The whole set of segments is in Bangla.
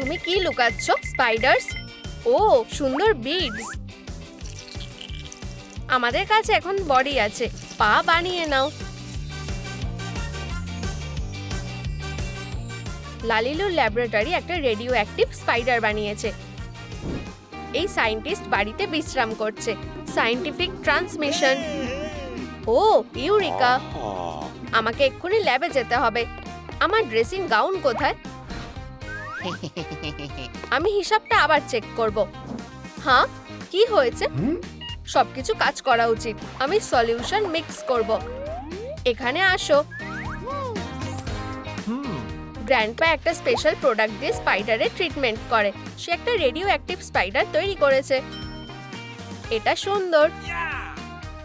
তুমি কি লুকাচ্ছ? স্পাইডার্স ও সুন্দর বিডস আমাদের কাছে এখন বডি আছে। পা বানিয়ে নাও। লালিলুর ল্যাবরেটরি একটা রেডিও অ্যাক্টিভ স্পাইডার বানিয়েছে। এই সায়েন্টিস্ট বাড়িতে বিশ্রাম করছে। সায়েন্টিফিক ট্রান্সমিশন ও ইউরিকা। আমাকে এক্ষুনি ল্যাবে যেতে হবে। আমার ড্রেসিং গাউন কোথায়? আমি হিসাবটা আবার চেক করব। হ্যাঁ কি হয়েছে? সবকিছু কাজ করা উচিত। আমি সলিউশন মিক্স করব। এখানে আসো। গ্র্যান্ডপা একটা স্পেশাল প্রোডাক্ট দিয়ে স্পাইডারের ট্রিটমেন্ট করে। সে একটা রেডিও অ্যাক্টিভ স্পাইডার তৈরি করেছে। এটা সুন্দর।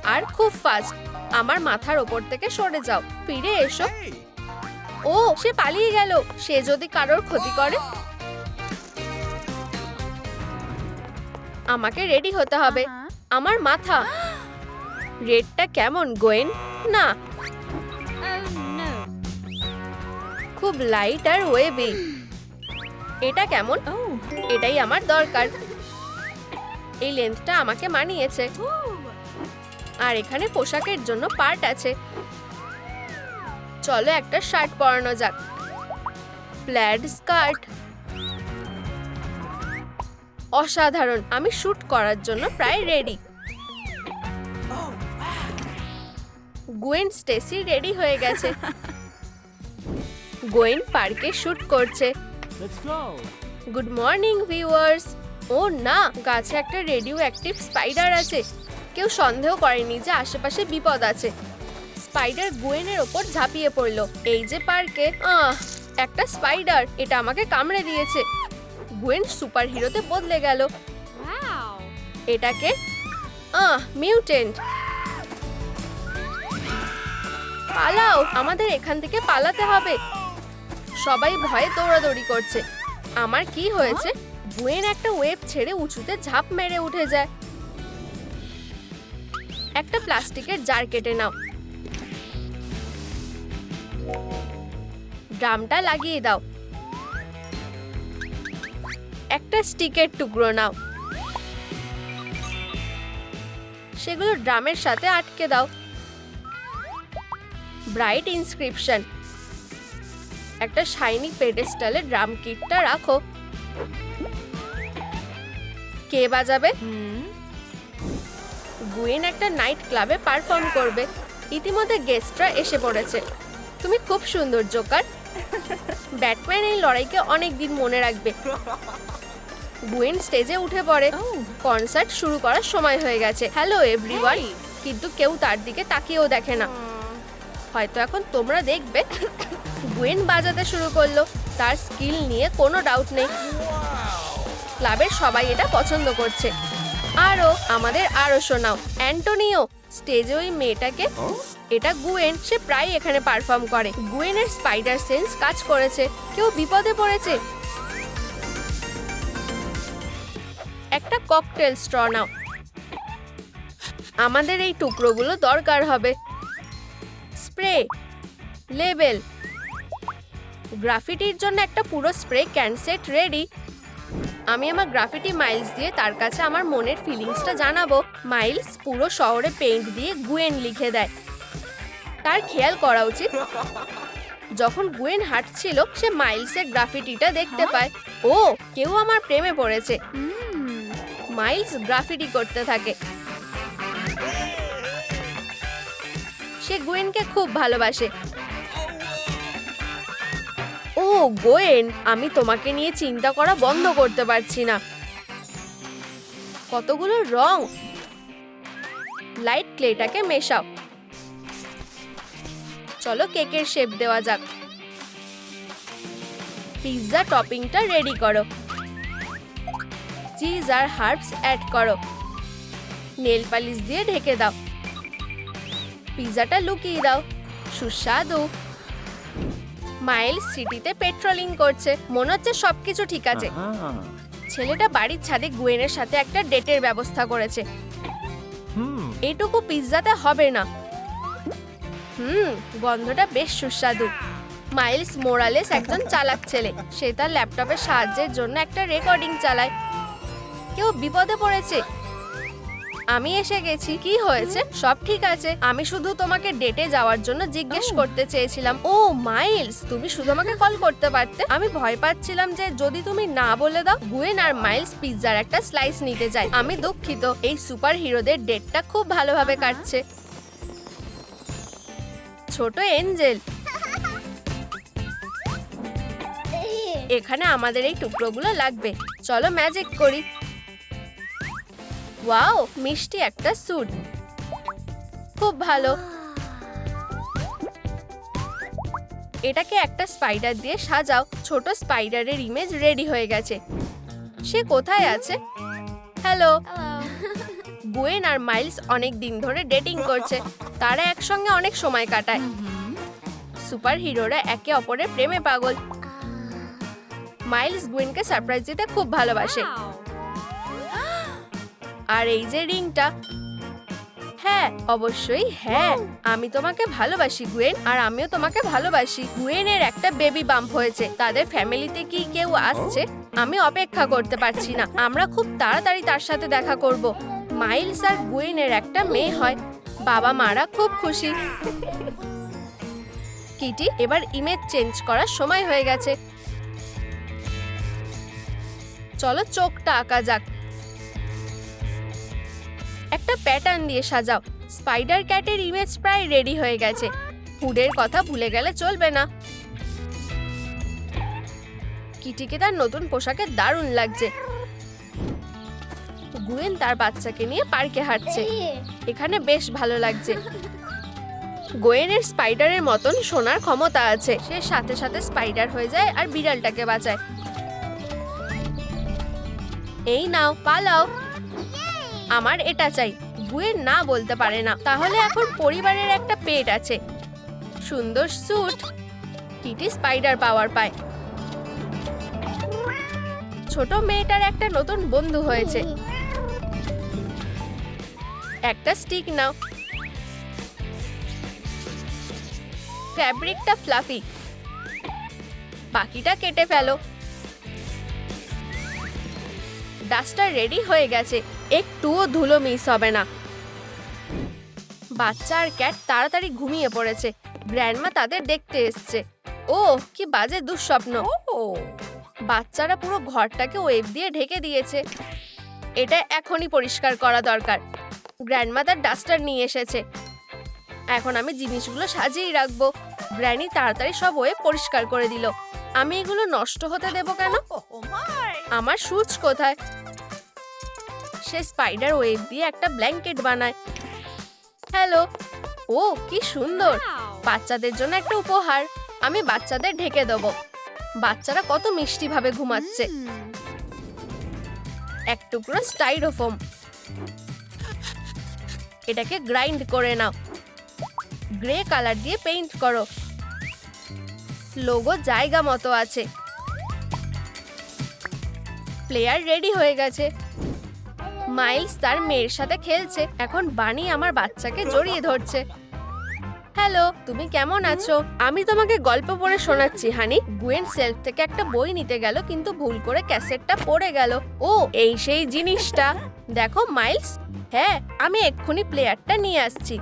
আর খুব ফাস্ট আমার মাথার ওপর থেকে সরে যাও। ফিরে এসো। ও, সে পালিয়ে গেল। সে যদি কারোর ক্ষতি করে, আমাকে রেডি হতে হবে। আমার মাথা। রেডটা কেমন, গোয়েন? না। খুব লাইট আর ওয়েবি এটা কেমন? এটাই আমার দরকার। এই লেন্থটা আমাকে মানিয়েছে। আর এখানে পোশাকের জন্য পার্ট আছে। চলো একটা শার্ট পরানো যাক। Plaid skirt. অসাধারণ আমি শুট করার জন্য প্রায় রেডি। গুয়েন স্টেসি রেডি হয়ে গেছে। গোয়েন পার্কে শুট করছে। Good morning viewers. ও না গাছে একটা রেডিও অ্যাক্টিভ স্পাইডার আছে। কেউ সন্দেহ করেনি যে আশেপাশে বিপদ আছে। স্পাইডার গুয়েনের ওপর ঝাঁপিয়ে পড়ল। এই যে পার্কে আহ একটা স্পাইডার এটা আমাকে কামড়ে দিয়েছে। গুয়েন সুপার হিরোতে বদলে গেল। এটাকে আহ মিউটেন্ট পালাও আমাদের এখান থেকে পালাতে হবে। সবাই ভয়ে দৌড়াদৌড়ি করছে। আমার কি হয়েছে? গুয়েন একটা ওয়েব ছেড়ে উঁচুতে ঝাঁপ মেরে উঠে যায়। একটা প্লাস্টিকের জার কেটে নাও। ড্রামটা লাগিয়ে দাও। একটা স্টিকের টুকরো নাও। সেগুলো ড্রামের সাথে আটকে দাও। ব্রাইট ইনস্ক্রিপশন একটা শাইনি পেডেস্টালে ড্রাম কিটটা রাখো। কে বাজাবে? গুয়েন একটা নাইট ক্লাবে পারফর্ম করবে। ইতিমধ্যে গেস্টরা এসে পড়েছে। তুমি খুব সুন্দর জোকার। ব্যাটম্যান এই লড়াইকে অনেক দিন মনে রাখবে। গুয়েন স্টেজে উঠে পড়ে। কনসার্ট শুরু করার সময় হয়ে গেছে। হ্যালো এভরিওয়ান কিন্তু কেউ তার দিকে তাকিয়েও দেখে না। হয়তো এখন তোমরা দেখবে গুয়েন বাজাতে শুরু করল। তার স্কিল নিয়ে কোনো ডাউট নেই। ক্লাবের সবাই এটা পছন্দ করছে। আরও আমাদের আরও শোনাও। অ্যান্টোনিও স্টেজে ওই মেয়েটাকে এটা গুয়েন, সে প্রায় এখানে পারফর্ম করে। গুয়েনের স্পাইডার সেন্স কাজ করেছে, কেউ বিপদে পড়েছে। একটা ককটেল স্ট্র নাও। আমাদের এই টুকরোগুলো দরকার হবে। স্প্রে লেবেল গ্রাফিটির জন্য একটা পুরো স্প্রে ক্যানসেট রেডি আমি আমার গ্রাফিটি মাইলস দিয়ে তার কাছে আমার মনের ফিলিংসটা জানাব। মাইলস পুরো শহরে পেইন্ট দিয়ে গুয়েন লিখে দেয়। তার খেয়াল করা উচিত। যখন গুয়েন হাঁটছিল সে মাইলসের গ্রাফিটিটা দেখতে পায়। ও কেউ আমার প্রেমে পড়েছে। মাইলস গ্রাফিটি করতে থাকে। সে গুয়েনকে খুব ভালোবাসে। ও গোয়েন আমি তোমাকে নিয়ে চিন্তা করা বন্ধ করতে পারছি না। কতগুলো রং। লাইট ক্লেটাকে মেশাও। চলো কেকের শেপ দেওয়া যাক। পিৎজা টপিংটা রেডি করো। চিজ আর হার্বস অ্যাড করো। নেল পালিশ দিয়ে ঢেকে দাও। পিৎজাটা লুকিয়ে দাও। সুস্বাদু। মাইল সিটিতে পেট্রোলিং করছে। মনে হচ্ছে সবকিছু ঠিক আছে। ছেলেটা বাড়ির ছাদে গুয়েনের সাথে একটা ডেটের ব্যবস্থা করেছে. এটুকু পিৎজাতে হবে না। হুম গন্ধটা বেশ সুস্বাদু। মাইলস মোরালেস একজন চালাক ছেলে। সে তার ল্যাপটপের সাহায্যের জন্য একটা রেকর্ডিং চালায়। কেউ বিপদে পড়েছে। আমি এসে গেছি। কি হয়েছে? সব ঠিক আছে। আমি শুধু তোমাকে ডেটে যাওয়ার জন্য জিজ্ঞেস করতে চেয়েছিলাম। ও মাইলস তুমি শুধু আমাকে কল করতে পারতে? আমি ভয় পাচ্ছিলাম যে যদি তুমি না বলে দাও গুয়েন আর মাইলস পিৎজার একটা স্লাইস নিতে চাই আমি দুঃখিত। এই সুপার হিরোদের ডেটটা খুব ভালোভাবে কাটছে। ছোট এঞ্জেল। এখানে আমাদের এই টুকরোগুলো লাগবে। চলো ম্যাজিক করি। ওয়াও, মিষ্টি একটা স্যুট। খুব ভালো। এটাকে একটা স্পাইডার দিয়ে সাজাও। ছোট স্পাইডারের ইমেজ রেডি হয়ে গেছে। সে কোথায় আছে? হ্যালো বুয়েন আর মাইলস অনেক দিন ধরে ডেটিং করছে। তারা একসঙ্গে অনেক সময় কাটায়। সুপার হিরোরা একে অপরের প্রেমে পাগল। মাইলস গুয়েনকে সারপ্রাইজ দিতে খুব ভালোবাসে। আর এই যে রিংটা হ্যাঁ অবশ্যই হ্যাঁ আমি তোমাকে ভালোবাসি গুয়েন আর আমিও তোমাকে ভালোবাসি। গুয়েনের একটা বেবি বাম্প হয়েছে। তাদের ফ্যামিলিতে কি কেউ আসছে, আমি অপেক্ষা করতে পারছি না। আমরা খুব তাড়াতাড়ি তার সাথে দেখা করব। মাইলস আর গুয়েনের একটা মেয়ে হয়। বাবা মারা খুব খুশি। কিটি, এবার ইমেজ চেঞ্জ করার সময় হয়ে গেছে। চলো চোখটা আঁকা যাক। একটা প্যাটার্ন দিয়ে সাজাও। স্পাইডার ক্যাটের ইমেজ প্রায় রেডি হয়ে গেছে। ফুডের কথা ভুলে গেলে চলবে না। কিটিকে তার নতুন পোশাকে দারুণ লাগছে। গুয়েন তার বাচ্চাকে নিয়ে পার্কে হাঁটছে। এখানে বেশ ভালো লাগছে। গোয়েনের স্পাইডারের মতন শোনার ক্ষমতা আছে। সে সাথে সাথে স্পাইডার হয়ে যায় আর বিড়ালটাকে বাঁচায়। এই নাও, পালাও। আমার এটা চাই। বুয়ের না বলতে পারে না। তাহলে এখন পরিবারের একটা পেট আছে। সুন্দর স্যুট। টিটি স্পাইডার পাওয়ার পায়। ছোট মেয়েটার একটা নতুন বন্ধু হয়েছে। একটা স্টিক নাও। ফ্যাব্রিকটা ফ্লাফি বাকিটা কেটে ফেলো। ডাস্টার রেডি হয়ে গেছে। একটুও ধুলো মিস হবে না। বাচ্চা আর ক্যাট তাড়াতাড়ি ঘুমিয়ে পড়েছে। গ্র্যান্ডমা তাদের দেখতে এসছে। ও কি বাজে দুঃস্বপ্ন। বাচ্চারা পুরো ঘরটাকে ওয়েব দিয়ে ঢেকে দিয়েছে। এটা এখনই পরিষ্কার করা দরকার। গ্র্যান্ডমা তার ডাস্টার নিয়ে এসেছে। এখন আমি জিনিসগুলো সাজিয়েই রাখব। গ্র্যানি তাড়াতাড়ি সব ওয়েব পরিষ্কার করে দিল। আমি এগুলো নষ্ট হতে দেবো কেন? আমার সুচ কোথায়? সে স্পাইডার ওয়েব দিয়ে একটা ব্ল্যাঙ্কেট বানায়। হ্যালো ও কি সুন্দর। বাচ্চাদের জন্য একটা উপহার। আমি বাচ্চাদের ঢেকে দেবো। বাচ্চারা কত মিষ্টি ভাবে ঘুমাচ্ছে এক টুকরো স্টাইরোফোম এটাকে গ্রাইন্ড করে নাও। গ্রে কালার দিয়ে পেইন্ট করো। লোগো জায়গা মতো আছে। প্লেয়ার রেডি হয়ে গেছে। মাইলস তার মেয়ের সাথে খেলছে। এখন বানি আমার বাচ্চাকে জড়িয়ে ধরছে। হ্যালো তুমি কেমন আছো? আমি তোমাকে গল্প পড়ে শোনাচ্ছি, হানি। গুয়েন সেলফ থেকে একটা বই নিতে গেল, কিন্তু ভুল করে ক্যাসেটটা পড়ে গেল। ও, এই সেই জিনিসটা। দেখো মাইলস হ্যাঁ আমি এক্ষুনি প্লেয়ারটা নিয়ে আসছি।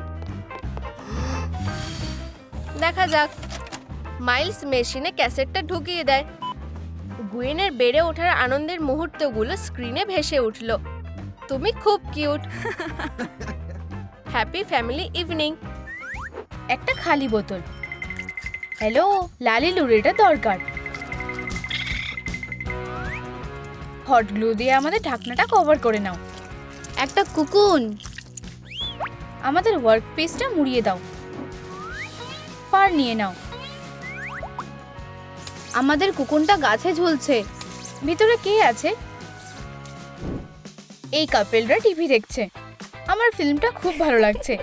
দেখা যাক। মাইলস মেশিনে ক্যাসেটটা ঢুকিয়ে দেয়। গুয়েনের বেড়ে ওঠার আনন্দের মুহূর্তগুলো স্ক্রিনে ভেসে উঠল। তুমি খুব কিউট। Happy family evening. একটা খালি বোতল। হ্যালো, লালি লুড়িটা দরকার। হট গ্লু দিয়ে আমাদের ঢাকনাটা কভার করে নাও। একটা কুকুন। আমাদের ওয়ার্ক পিসটা মুড়িয়ে দাও। পার নিয়ে নাও। আমাদের কুকুনটা গাছে ঝুলছে। ভিতরে কে আছে? এই কাপেলরা টিভি দেখছে। আমার ফিল্মটা খুব ভালো লাগছে।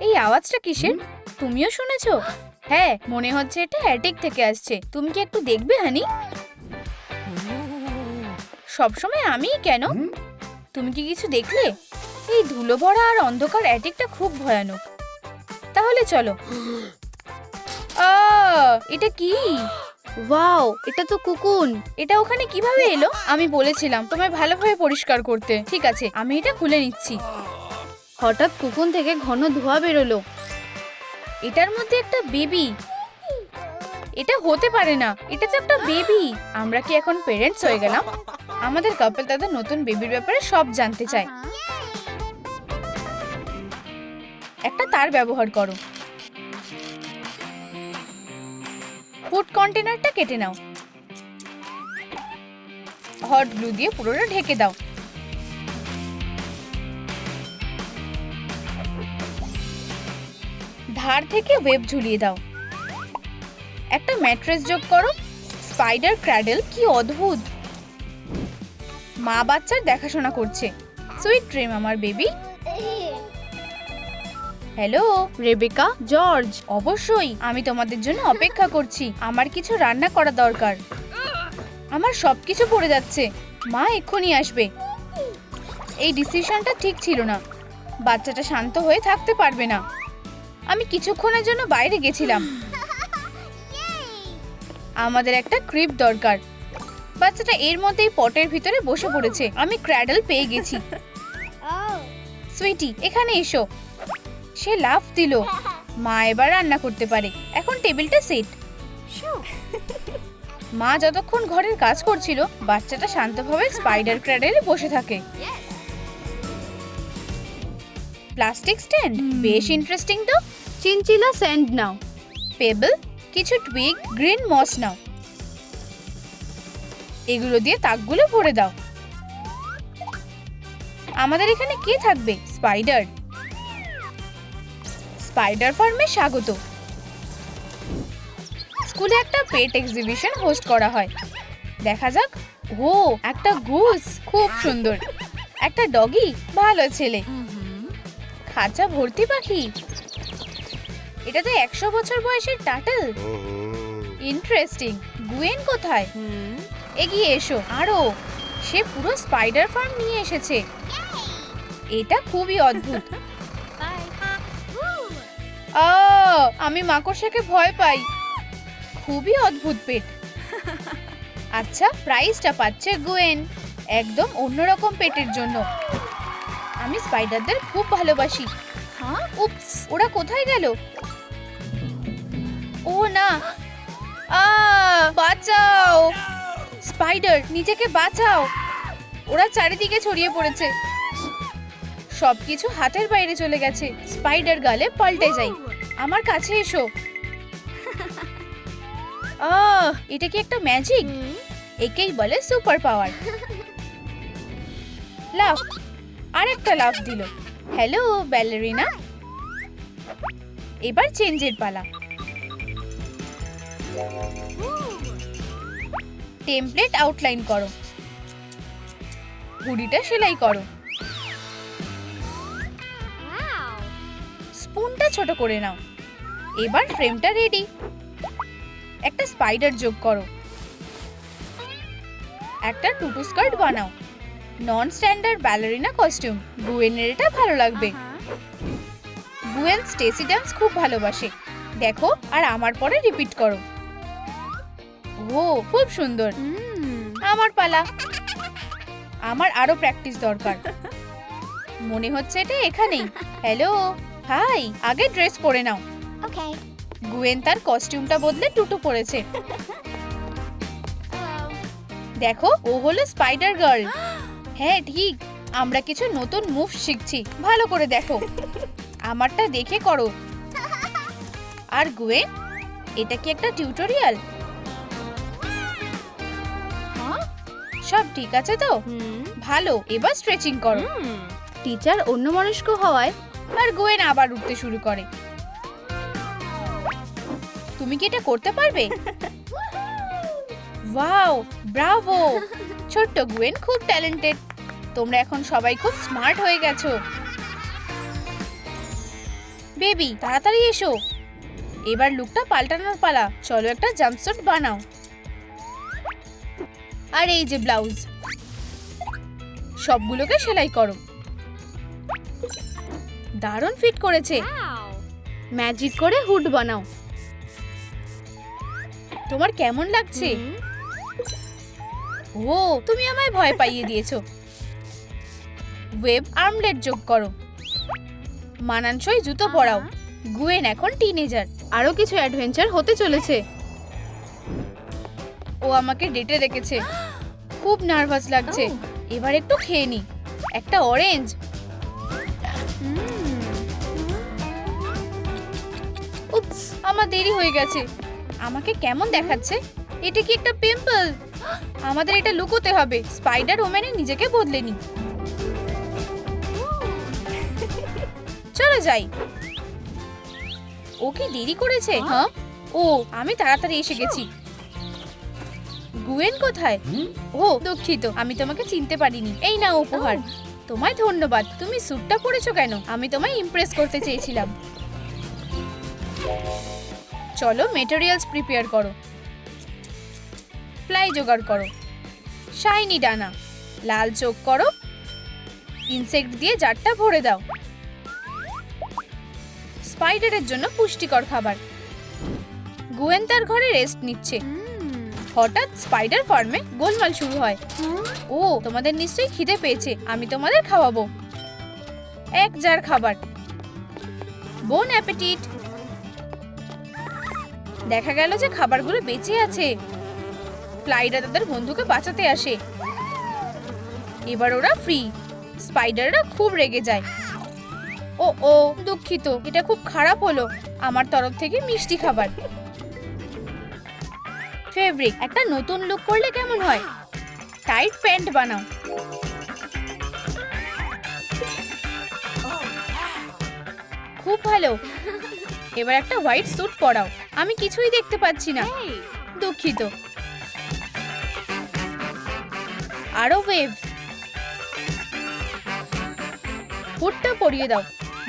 এই আওয়াজটা কিসের? তুমিও শুনেছো? হ্যাঁ মনে হচ্ছে এটা অ্যাটিক থেকে আসছে। তুমি কি একটু দেখবে, হানি? সবসময় আমি কেন? তুমি কি কিছু দেখলে? এই ধুলো ভরা আর অন্ধকার অ্যাটিকটা খুব ভয়ানক। তাহলে চলো। এটা কি? ওয়াও এটা তো কুকুন। এটা ওখানে কীভাবে এলো? আমি বলেছিলাম তোমায় ভালোভাবে পরিষ্কার করতে। ঠিক আছে আমি এটা খুলে নিচ্ছি। হঠাৎ কুকুন থেকে ঘন ধোঁয়া বেরোলো। এটার মধ্যে একটা বেবি। এটা হতে পারে না। এটা তো একটা বেবি আমরা কি এখন পেরেন্টস হয়ে গেলাম? আমাদের কাপল তাদের নতুন বেবির ব্যাপারে সব জানতে চায়। একটা তার ব্যবহার করো। ফুড কন্টেনারটা কেটে নাও। হট গ্লু দিয়ে পুরোটা ঢেকে দাও। ধার থেকে ওয়েব ঝুলিয়ে দাও। একটা ম্যাট্রেস যোগ করো। স্পাইডার ক্র্যাডেল কি অদ্ভুত। মা বাচ্চার দেখাশোনা করছে। সুইট ড্রিম আমার বেবি। হ্যালো? Rebecca George. অবশ্যই আমি তোমাদের জন্য অপেক্ষা করছি। আমার কিছু রান্না করা দরকার। আমার সব কিছু পড়ে যাচ্ছে। মা এক্ষুনি আসবে। এই ডিসিশনটা ঠিক ছিল না। বাচ্চাটা শান্ত হয়ে থাকতে পারবে না। আমি কিছুক্ষণের জন্য বাইরে গেছিলাম। আমাদের একটা ক্রিপ দরকার। বাচ্চাটা এর মধ্যেই পটের ভিতরে বসে পড়েছে। আমি ক্র্যাডল পেয়ে গেছি। সুইটি এখানে এসো। সে লাফ দিল। মা এবার রান্না করতে পারে। এখন টেবিলটা সেট। মা যতক্ষণ ঘরের কাজ করছিল বাচ্চাটা শান্তভাবে স্পাইডার ক্র্যাডেলে বসে থাকে। Plastic stand? বেশ ইন্টারেস্টিং তো। চিনচিলা স্যান্ড নাও পেবল? কিছু টুইগ গ্রিন মস নাও। এগুলো দিয়ে তাকগুলো ভরে দাও। আমাদের এখানে কে থাকবে? স্পাইডার স্পাইডার ফার্মে স্বাগত। স্কুলে একটা পেট এক্সিবিশন হোস্ট করা হয়। দেখা যাক। ও একটা গুস খুব সুন্দর। একটা ডগি ভালো ছেলে। খাঁচা ভর্তি পাখি। এটা তো একশো বছর বয়সের টাটল? ইন্টারেস্টিং গুয়েন কোথায়? এগিয়ে এসো। আরও। সে পুরো স্পাইডার ফার্ম নিয়ে এসেছে। এটা খুবই অদ্ভুত। আমি মাকড়সাকে ভয় পাই। খুবই অদ্ভুত পেট। আচ্ছা প্রাইসটা পাচ্ছে গুয়েন। একদম অন্যরকম পেটের জন্য। আমি স্পাইডারদের খুব ভালোবাসি। হ্যাঁ? উপস ওরা কোথায় গেল? ও না। আ, বাঁচাও। স্পাইডার, নিজেকে বাঁচাও। ওরা চারিদিকে ছড়িয়ে পড়েছে। সবকিছু হাতের বাইরে চলে গেছে। স্পাইডার গালে পাল্টে যাই। আমার কাছে এসো। আহ এটা কি একটা ম্যাজিক? একেই বলে সুপার পাওয়ার লাফ। আরেকটা লাভ দিল। হ্যালো ব্যালেরিনা এবার চেঞ্জের পালা। টেমপ্লেট আউটলাইন করো। হুডিটা সেলাই করো। স্পুনটা ছোট করে নাও। এবার ফ্রেমটা রেডি একটা স্পাইডার যোগ করো। একটা টুটু স্কার্ট বানাও। নন স্ট্যান্ডার্ড ব্যালারিনা কস্টিউম গুয়েনের এটা ভালো লাগবে। গুয়েন স্টেসি ডান্স খুব ভালোবাসে। দেখো আর আমার পরে রিপিট করো। ও খুব সুন্দর। আমার পালা। আমার আরও প্র্যাকটিস দরকার। মনে হচ্ছে এটা এখানেই। হ্যালো হাই আগে ড্রেস পরে নাও. গুয়েন তার কস্টিউমটা বদলে টুটু পরেছে। দেখো ও হলো স্পাইডার গার্ল হ্যাঁ ঠিক। আমরা কিছু নতুন মুভ শিখছি। ভালো করে দেখো। আমারটা দেখে করো। আর গুয়েন এটা কি একটা টিউটোরিয়াল সব ঠিক আছে তো? ভালো এবার স্ট্রেচিং করো। টিচার অন্যমনস্ক হওয়ায় আর গোয়েন আবার উঠতে শুরু করে। তুমি কি এটা করতে পারবে? ওয়াও ব্রাভো ছোট্ট গুয়েন খুব ট্যালেন্টেড তোমরা এখন সবাই খুব স্মার্ট হয়ে গেছো। বেবি তাড়াতাড়ি এসো। এবার লুকটা পাল্টানোর পালা। চলো একটা জাম্পস্যুট বানাও। আর এই যে ব্লাউজ সবগুলোকে সেলাই করো। দারুণ ফিট করেছে। ম্যাজিক করে হুড বানাও। তোমার কেমন লাগছে? ও, তুমি আমায় ভয় পাইয়ে দিয়েছ। ওয়েব আর্মলেট যোগ করো। মানানসই জুতো পরাও। গুয়েন এখন টিনেজার। আরও কিছু অ্যাডভেঞ্চার হতে চলেছে। ও আমাকে ডেটে রেখেছে। খুব নার্ভাস লাগছে। এবার একটু খেয়ে নি। একটা অরেঞ্জ। উপস আমার দেরি হয়ে গেছে। আমাকে কেমন দেখাচ্ছে? এটা কি একটা পিম্পল? আমাদের এটা লুকোতে হবে। স্পাইডার ওম্যানে নিজেকে বদলে নি চলো যাই। ও কি দেরি করেছে? হ্যাঁ। ও আমি তাড়াতাড়ি এসে গেছি। গুয়েন কোথায়? ও দুঃখিত। আমি তোমাকে চিনতে পারিনি। এই না উপহার। তোমায় ধন্যবাদ। তুমি স্যুটটা পরেছো কেন? আমি তোমায় ইমপ্রেস করতে চেয়েছিলাম। চলো মেটেরিয়ালস প্রিপেয়ার করো। ফ্লাই জোগাড় করো। শাইনি ডানা, লাল চোখ করো। ইনসেক্ট দিয়ে জারটা ভরে দাও। স্পাইডারের জন্য পুষ্টিকর খাবার। গুয়েন ঘরে রেস্ট নিচ্ছে। হঠাৎ স্পাইডার ফার্মে গোলমাল শুরু হয়। ও, তোমাদের নিশ্চয়ই খিদে পেয়েছে, আমি তোমাদের খাওয়াবো। এক জার খাবার। বোন অ্যাপেটিট দেখা গেল যে খাবারগুলো বেঁচে আছে। ফ্লাইরা তাদের বন্ধুকে বাঁচাতে আসে। এবার ওরা ফ্রি স্পাইডাররা খুব রেগে যায়। ও ও দুঃখিত এটা খুব খারাপ হলো। আমার তরফ থেকে মিষ্টি খাবার। ফেব্রিক একটা নতুন লুক করলে কেমন হয়? টাইট প্যান্ট বানাও। খুব ভালো। এবার একটা হোয়াইট স্যুট পরাও। আমি কিছুই দেখতে পাচ্ছি না। দুঃখিত। আরও ওয়েভ হুডটা পরিয়ে দাও।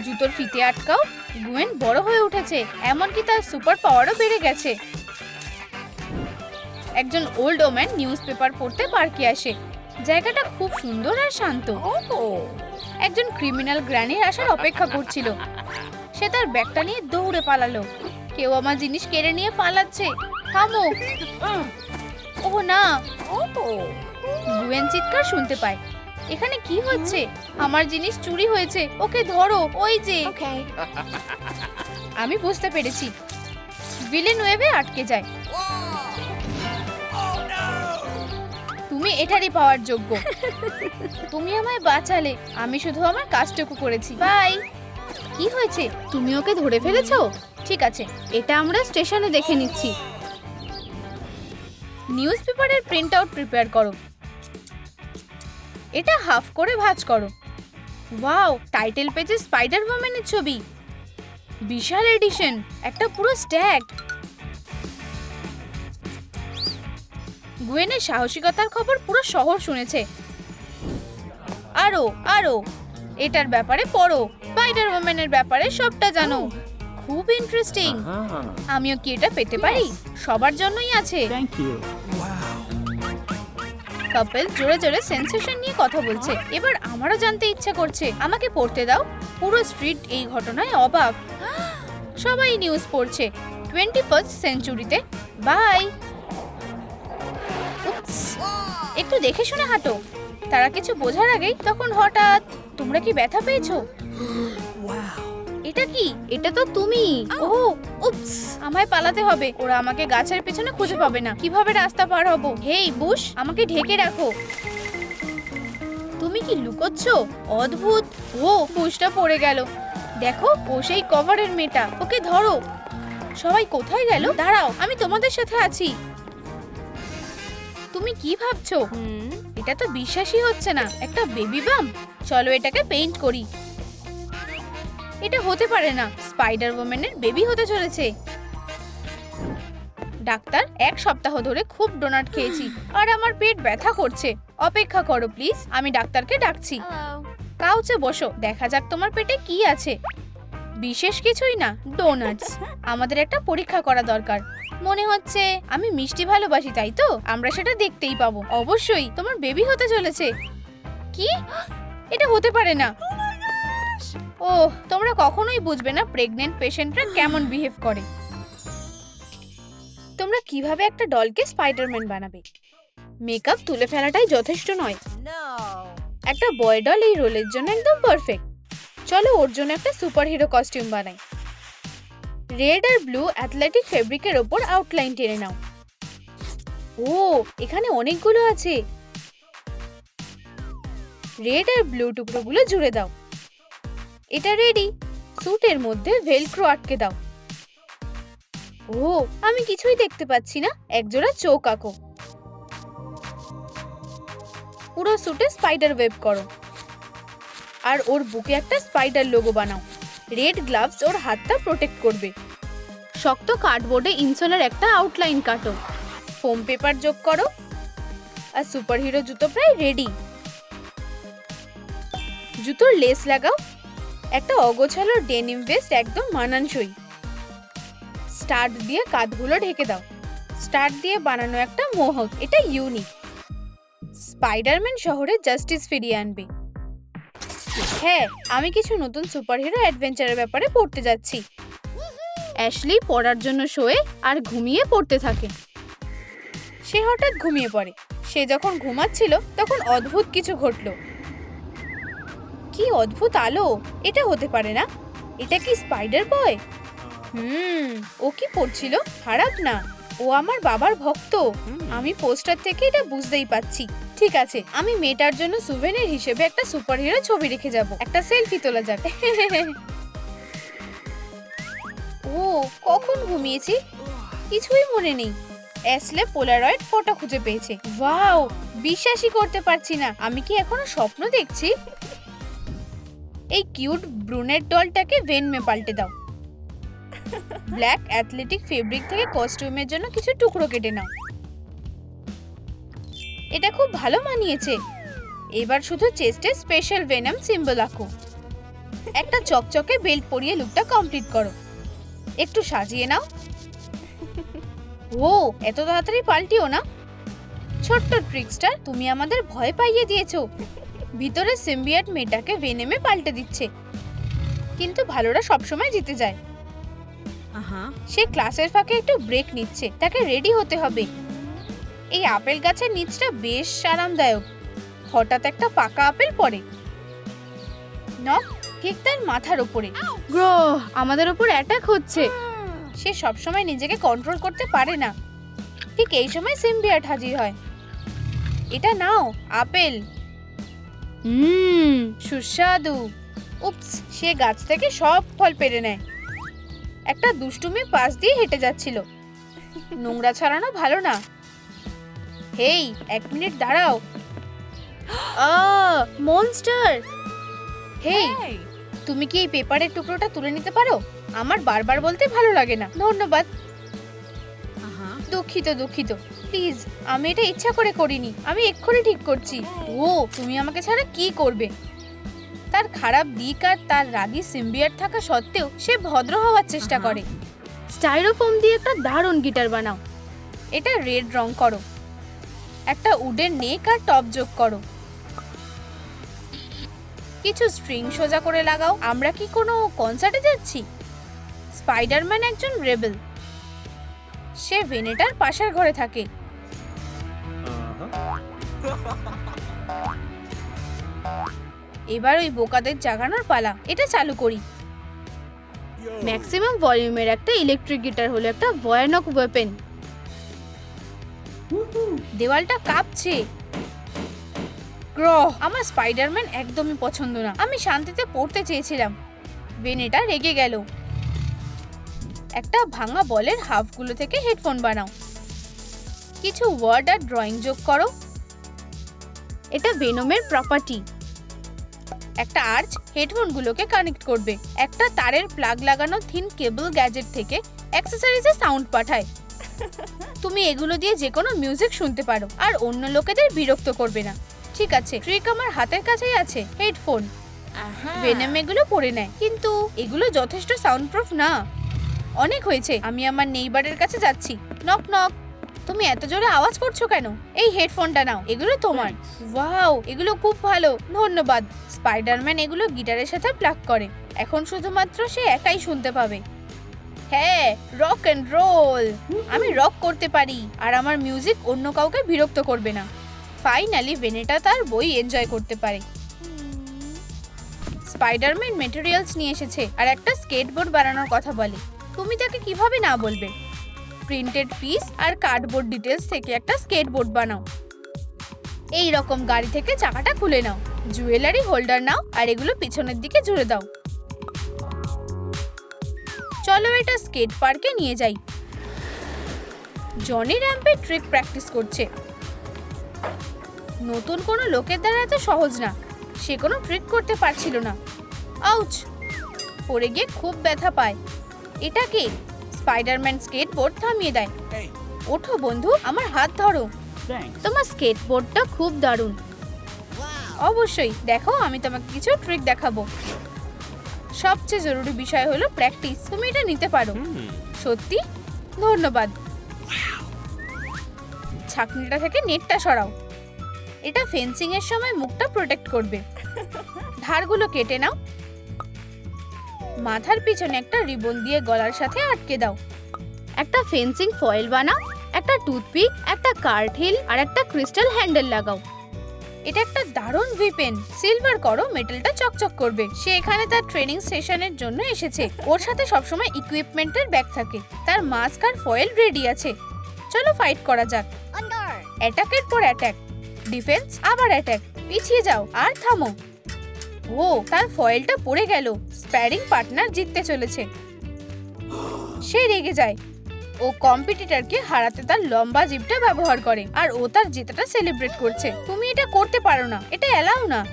জুতোর ফিতে আটকাও গুয়েন বড় হয়ে উঠেছে এমনকি তার সুপার পাওয়ারও বেড়ে গেছে। একজন ওল্ড ওম্যান নিউজ পেপার পড়তে পার্কে আসে। জায়গাটা খুব সুন্দর আর শান্ত। একজন ক্রিমিনাল গ্র্যানির আসার অপেক্ষা করছিল। সে তার ব্যাগটা নিয়ে দৌড়ে পালালো। কেউ আমার জিনিস কেড়ে নিয়ে পালাচ্ছে। থামো। ও না। গুয়েন চিৎকার শুনতে পায়। এখানে কি হচ্ছে? আমার জিনিস চুরি হয়েছে। ওকে ধরো ওই যে। আমি বুঝতে পেরেছি। ভিলেন ওয়েভে আটকে যায়। তুমি এটারই পাওয়ার যোগ্য। তুমি আমায় বাঁচালে আমি শুধু আমার কাজটুকু করেছি। বাই। কি হয়েছে? তুমি ওকে ধরে ফেলেছো? ঠিক আছে এটা আমরা স্টেশনে দেখে নিচ্ছি। নিউজ পেপারের প্রিন্ট আউট প্রিপেয়ার করো। এটা হাফ করে ভাঁজ করো। ওয়াও টাইটেল পেজে স্পাইডার ওম্যানের ছবি। বিশাল এডিশন একটা পুরো স্ট্যাক গুয়েনের সাহসিকতার খবর পুরো শহর শুনেছে। আরও আরও এটার ব্যাপারে পড়ো স্পাইডার ওম্যানের ব্যাপারে সবটা জানো। খুব ইন্টারেস্টিং. আমিও কি এটা পেতে পারি? সবার জন্যই আছে। Thank you. কাপল জোরে জোরে সেন্সেশন নিয়ে কথা বলছে। এবার আমারও জানতে ইচ্ছা করছে। আমাকে পড়তে দাও। পুরো স্ট্রিট এই ঘটনায় অবাক। সবাই নিউজ পড়ছে। টোয়েন্টি ফার্স্ট সেঞ্চুরিতে বাই একটু দেখে শুনে হাঁটো। তারা কিছু বোঝার আগেই তখন হঠাৎ, তোমরা কি ব্যথা পেয়েছ? এটা কি? এটা তো তুমি। ও উপস আমায় পালাতে হবে। ওরা আমাকে গাছের পেছনে খুঁজে পাবে না। কীভাবে রাস্তা পার হব? হেই বুশ আমাকে ঢেকে রাখো। তুমি কি লুকোচ্ছ? অদ্ভুত। ও বুশটা পড়ে গেল। দেখো ও সেই কভারের মেয়েটা। ওকে ধরো। সবাই কোথায় গেল? দাঁড়াও আমি তোমাদের সাথে আছি। তুমি কি ভাবছ? হুম। এটা তো বিশ্বাসই হচ্ছে না। একটা বেবি বাম। চলো এটাকে পেইন্ট করি। এটা হতে পারে না। স্পাইডার ওম্যানের বেবি হতে চলেছে। ডাক্তার এক সপ্তাহ ধরে খুব ডোনাট খেয়েছি আর আমার পেট ব্যথা করছে। অপেক্ষা করো প্লিজ আমি ডাক্তারকে ডাকছি। কাউচে বসো দেখা যাক তোমার পেটে কি আছে। বিশেষ কিছুই না ডোনাটস। আমাদের একটা পরীক্ষা করা দরকার। মনে হচ্ছে আমি মিষ্টি ভালোবাসি তাই তো? আমরা সেটা দেখতেই পাবো। অবশ্যই তোমার বেবি হতে চলেছে। কি? এটা হতে পারে না। ও তোমরা কখনোই বুঝবে না প্রেগনেন্ট পেশেন্টরা কেমন বিহেভ করে। তোমরা কীভাবে একটা ডলকে স্পাইডারম্যান বানাবে? মেকআপ তুলে ফেলাটাই যথেষ্ট নয়। একটা বয় ডল এই রোলের জন্য একদম পারফেক্ট চলো ওর জন্য একটা সুপারহিরো কস্টিউম বানাই। রেড আর ব্লু অ্যাথলেটিক ফেব্রিকের ওপর আউটলাইন টেনে নাও। ও এখানে অনেকগুলো আছে। রেড আর ব্লু টুকরোগুলো জুড়ে দাও। এটা রেডি স্যুটের মধ্যে ভেলক্রো আটকে দাও। ও, আমি কিছুই দেখতে পাচ্ছি না। একজোড়া চোখ আঁকো। পুরো স্যুটে স্পাইডার ওয়েব করো। আর ওর বুকে একটা স্পাইডার লোগো বানাও। রেড গ্লাভস ওর হাতটা প্রোটেক্ট করবে। শক্ত কার্ডবোর্ডে ইনসোলের একটা আউটলাইন কাটো। ফোম পেপার যোগ করো। আর সুপারহিরো জুতো প্রায় রেডি জুতোর লেস লাগাও। একটা অগোছালো ডেনিম ভেস্ট একদম মানানসই। স্টার্ট দিয়ে কাঁধগুলো ঢেকে দাও। স্টার্ট দিয়ে বানানো একটা মোহক, এটা ইউনিক স্পাইডারম্যান শহরে জাস্টিস ফিরিয়ে আনবে। হ্যাঁ আমি কিছু নতুন সুপারহিরো অ্যাডভেঞ্চারের ব্যাপারে পড়তে যাচ্ছি। অ্যাশলি পড়ার জন্য শোয়ে আর ঘুমিয়ে পড়তে থাকে। সে হঠাৎ ঘুমিয়ে পড়ে। সে যখন ঘুমাচ্ছিল, তখন অদ্ভুত কিছু ঘটলো। কি অদ্ভুত আলো? এটা হতে পারে না। এটা কি স্পাইডার বয় হুম ও কি পড়ছিল? খারাপ না। ও আমার বাবার ভক্ত। আমি পোস্টার থেকে এটা বুঝতেই পাচ্ছি ঠিক আছে আমি মেয়েটার জন্য সুভেনির হিসেবে একটা সুপারহিরো ছবি রেখে যাব। একটা সেলফি তোলা যাক। ও কখন ঘুমিয়েছি? কিছুই মনে নেই। অ্যাসলে পোলারয়েড ফটো খুঁজে পেয়েছে। ওয়াও বিশ্বাসই করতে পারছি না। আমি কি এখনও স্বপ্ন দেখছি? এই কিউট ব্রুনেট ডলটাকে ভেনমে পাল্টে দাও। ব্ল্যাক অ্যাথলেটিক ফেব্রিক থেকে কস্টিউমের জন্য কিছু টুকরো কেটে নাও। এটা খুব ভালো মানিয়েছে। এবার শুধু চেস্টে স্পেশাল ভেনাম সিম্বল আঁকো। একটা চকচকে বেল্ট পরিয়ে লুকটা কমপ্লিট করো। একটু সাজিয়ে নাও। ও, এত তাড়াতাড়ি পাল্টিও না। ছোট্ট ট্রিক্সটার তুমি আমাদের ভয় পাইয়ে দিয়েছ। ভিতরে সিম্বিয়াট মেয়েটাকে ভেনেমে পাল্টে দিচ্ছে। কিন্তু ভালোরা সবসময় জিতে যায়। সে ক্লাসের ফাঁকে একটু ব্রেক নিচ্ছে তাকে রেডি হতে হবে। এই আপেল গাছের নিচটা বেশ আরামদায়ক। হঠাৎ একটা পাকা আপেল পড়ে। নক ঠিক তার মাথার ওপরে। গ্রহ আমাদের ওপর অ্যাটাক হচ্ছে। সে সবসময় নিজেকে কন্ট্রোল করতে পারে না। ঠিক এই সময় সিম্বিয়াট হাজির হয়। এটা নাও আপেল। হুম সুস্বাদু। উপস সে গাছ থেকে সব ফল পেরে নেয়। একটা দুষ্টুমি পাশ দিয়ে হেঁটে যাচ্ছিল। নোংরা ছড়ানো ভালো না। হেই এক মিনিট দাঁড়াও। মনস্টার হেই তুমি কি এই পেপারের টুকরোটা তুলে নিতে পারো? আমার বারবার বলতে ভালো লাগে না। ধন্যবাদ। দুঃখিত দুঃখিত। প্লিজ আমি এটা ইচ্ছা করে করিনি। আমি এক্ষুনি ঠিক করছি। ও তুমি আমাকে ছাড়া কি করবে? তার খারাপ দিক আর তার রাগি সিম্বিয়ার থাকা সত্ত্বেও সে ভদ্র হওয়ার চেষ্টা করে। স্টাইরোফোম দিয়ে একটা দারুণ গিটার বানাও। এটা রেড রং করো। একটা উডের নেক আর টপ যোগ করো। কিছু স্ট্রিং সোজা করে লাগাও। আমরা কি কোনো কনসার্টে যাচ্ছি? স্পাইডারম্যান একজন রেবেল। সে ভেনেটার পাশের ঘরে থাকে। এবার ওই বোকাদের জাগানোর পালা। এটা চালু করি। ম্যাক্সিমাম ভলিউমের একটা ইলেকট্রিক গিটার হলো একটা ভয়ানক ওয়েপেন দেওয়ালটা কাঁপছে। গ্রহ, আমার স্পাইডারম্যান একদমই পছন্দ না। আমি শান্তিতে পড়তে চেয়েছিলাম। বেনেটা রেগে গেল। একটা ভাঙা বলের হাফগুলো থেকে হেডফোন বানাও। কিছু ওয়ার্ড আর ড্রয়িং যোগ করো। এটা ভেনমের প্রপার্টি একটা আর্চ হেডফোনগুলোকে কানেক্ট করবে। একটা তারের প্লাগ লাগানো থিন কেবল গ্যাজেট থেকে অ্যাক্সেসরিজে সাউন্ড পাঠায়। তুমি এগুলো দিয়ে যে কোনো মিউজিক শুনতে পারো আর অন্য লোকেদের বিরক্ত করবে না। ঠিক আছে ট্রিক আমার হাতের কাছেই আছে হেডফোন ভেনম এগুলো পরে নেয়। কিন্তু এগুলো যথেষ্ট সাউন্ড প্রুফ না। অনেক হয়েছে আমি আমার নেইবারের কাছে যাচ্ছি। নক নক তুমি এত জোরে আওয়াজ করছ কেন? এই হেডফোনটা নাও এগুলো তোমার। ওয়াও এগুলো খুব ভালো। ধন্যবাদ। স্পাইডারম্যান এগুলো গিটারের সাথে প্লাগ করে। এখন শুধুমাত্র সে একাই শুনতে পাবে। হ্যাঁ রক অ্যান্ড রোল আমি রক করতে পারি আর আমার মিউজিক অন্য কাউকে বিরক্ত করবে না। ফাইনালি ভেনেটা তার বই এনজয় করতে পারে। স্পাইডারম্যান মেটেরিয়ালস নিয়ে এসেছে আর একটা স্কেটবোর্ড বানানোর কথা বলে। তুমি তাকে কীভাবে না বলবে? প্রিন্টেড পিস আর কার্ডবোর্ড ডিটেলস থেকে একটা স্কেটবোর্ড বানাও। এই রকম গাড়ি থেকে চাকাটা খুলে নাও জুয়েলারি হোল্ডার নাও আর এগুলো পিছনের দিকে জুড়ে দাও। চলো এটা স্কেট পার্কে নিয়ে যাই। জনি র্যাম্পে ট্রিক প্র্যাকটিস করছে। নতুন কোনো লোকের দ্বারা এত সহজ না, সে কোনো ট্রিক করতে পারছিল না। আউচ পড়ে গিয়ে খুব ব্যথা পায়। এটা কি? স্পাইডারম্যান স্কেটবোর্ড থামিয়ে দেয়। ওঠো বন্ধু আমার হাত ধরো. তোমার স্কেটবোর্ডটা খুব দারুণ। অবশ্যই দেখো আমি তোমাকে কিছু ট্রিক দেখাবো। সবচেয়ে জরুরি বিষয় হলো প্র্যাকটিস তুমি এটা নিতে পারো. সত্যি? ধন্যবাদ। ছাকনিটা থেকে নেটটা সরাও। এটা ফেন্সিং এর সময় মুখটা প্রোটেক্ট করবে। ধারগুলো কেটে নাও। মাথার পিছনে একটা রিবন দিয়ে গলার সাথে আটকে দাও। একটা ফেন্সিং ফয়েল বানাও একটা টুথপিক একটা কার্ড আর একটা ক্রিস্টাল হ্যান্ডেল লাগাও। এটা একটা দারুণ ভিপেন। সিলভার করো মেটালটা চকচক করবে। সে এখানে তার ট্রেনিং সেশনের জন্য এসেছে। ওর সাথে সবসময় ইকুইপমেন্টের ব্যাগ থাকে। তার মাস্ক আর ফয়েল রেডি আছে। চলো ফাইট করা যাক। অ্যাটাকের পর অ্যাটাক ডিফেন্স আবার অ্যাটাক পিছিয়ে যাও আর থামো। ও তার ফয়েলটা পড়ে গেল। স্প্যারিং পার্টনার জিততে চলেছে। সে রেগে যায়। ও কম্পিটিটরকে হারাতে তার লম্বা জিপটা ব্যবহার করে আর ও তার জেতাটা সেলিব্রেট করছে। তুমি এটা করতে পারো না এটা এলাও না।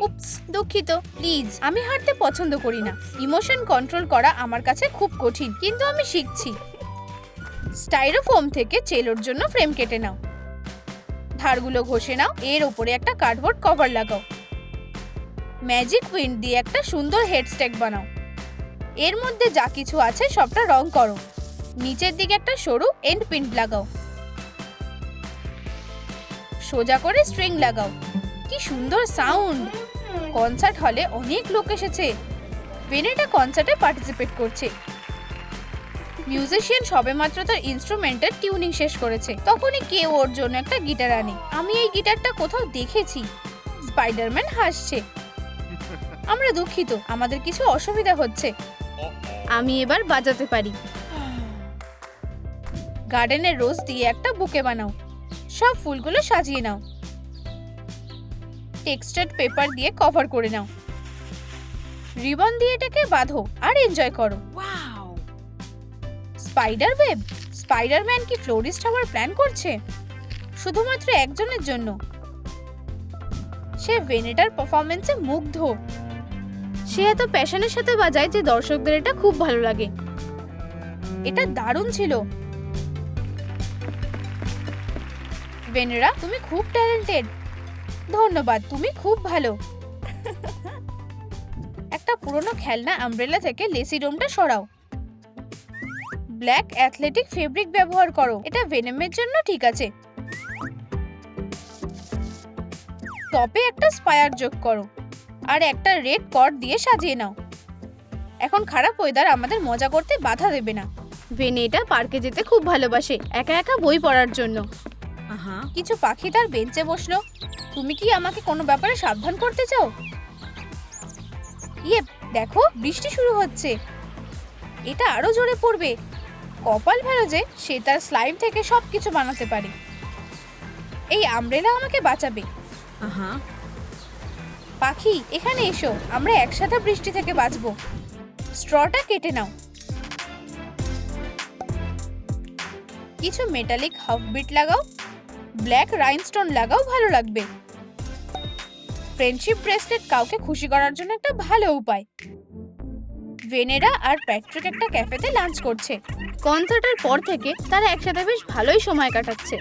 উপস দুঃখিত প্লিজ। আমি হারতে পছন্দ করি না। ইমোশন কন্ট্রোল করা আমার কাছে খুব কঠিন কিন্তু আমি শিখছি। স্টাইরোফোম থেকে চেলোর জন্য ফ্রেম কেটে নাও। ধারগুলো ঘষে নাও এর উপরে একটা কার্ডবোর্ড কভার লাগাও। ম্যাজিক উইন্ড দিয়ে একটা সুন্দর হেডস্টেক বানাও। এর মধ্যে যা কিছু আছে সবটা রং করো। নিচের দিকে একটা সরু এন্ড পিন লাগাও। সোজা করে স্ট্রিং লাগাও। কি সুন্দর সাউন্ড কনসার্ট হলে অনেক লোক এসেছে। বেনেটা কনসার্টে পার্টিসিপেট করছে। মিউজিশিয়ান সবেমাত্র তার ইনস্ট্রুমেন্টের টিউনিং শেষ করেছে। তখনই কেউ ওর জন্য একটা গিটার আনে। আমি এই গিটারটা কোথাও দেখেছি। স্পাইডারম্যান হাসছে। আমরা দুঃখিত আমাদের কিছু অসুবিধা হচ্ছে। আমি এবার বাজাতে পারি। গার্ডেনের রোজ দিয়ে একটা বুকে বানাও সব ফুলগুলো সাজিয়ে নাও। টেক্সটার্ড পেপার দিয়ে কভার করে নাও। রিবন দিয়ে এটাকে বাঁধো আর এনজয় করো। স্পাইডার ওয়েব স্পাইডারম্যান কি ফ্লোরিস্ট হওয়ার প্ল্যান করছে? শুধুমাত্র একজনের জন্য। সে ভেনেটার পারফরমেন্সে মুগ্ধ। সে এত প্যাশনের সাথে বাজায় যে দর্শকদের এটা খুব ভালো লাগে। এটা দারুণ ছিল। ভেনেরা তুমি খুব ট্যালেন্টেড ধন্যবাদ, তুমি খুব ভালো। একটা পুরনো খেলনা আমব্রেলা থেকে লেসি ডোমটা সরাও। ব্ল্যাক অ্যাথলেটিক ফেব্রিক ব্যবহার করো। এটা ভেনমের জন্য ঠিক আছে। টপে একটা স্পায়ার যোগ করো। আর একটা রেড কর্ড দিয়ে সাজিয়ে নাও। এখন খারাপ ওয়েদার আমাদের মজা করতে বাধা দেবে না। ভেনেটা পার্কে যেতে খুব ভালোবাসে একা একা বই পড়ার জন্য। আহা। কিছু পাখি তার বেঞ্চে বসল। তুমি কি আমাকে কোনো ব্যাপারে সাবধান করতে চাও? ইয়ে দেখো বৃষ্টি শুরু হচ্ছে। এটা আরও জোরে পড়বে। কপাল ভালো যে সে তার স্লাইম থেকে সব কিছু বানাতে পারে। এই আমব্রেলা আমাকে বাঁচাবে। পাখি এখানে এসো আমরা একসাথে বৃষ্টি থেকে বাঁচবো। স্ট্রটা কেটে নাও। কিছু মেটালিক হাফ বিট লাগাও ব্ল্যাক রাইনস্টোন লাগাও ভালো লাগবে। ফ্রেন্ডশিপ ব্রেসলেট কাউকে খুশি করার জন্য একটা ভালো উপায়। ভেনেরা আর প্যাট্রিক একটা ক্যাফেতে লাঞ্চ করছে। কনসার্টের পর থেকে তারা একসাথে বেশ ভালোই সময় কাটাচ্ছে।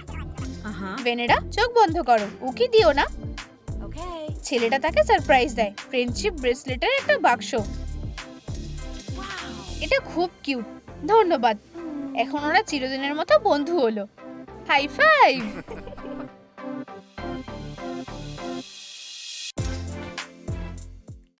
ভেনেরা চোখ বন্ধ করো উকি দিও না। ছেলেটা তাকে সারপ্রাইজ দেয়। ফ্রেন্ডশিপ ব্রেসলেটের একটা বাক্স। এটা খুব কিউট ধন্যবাদ। এখন ওরা চিরদিনের মতো বন্ধু হলো। High five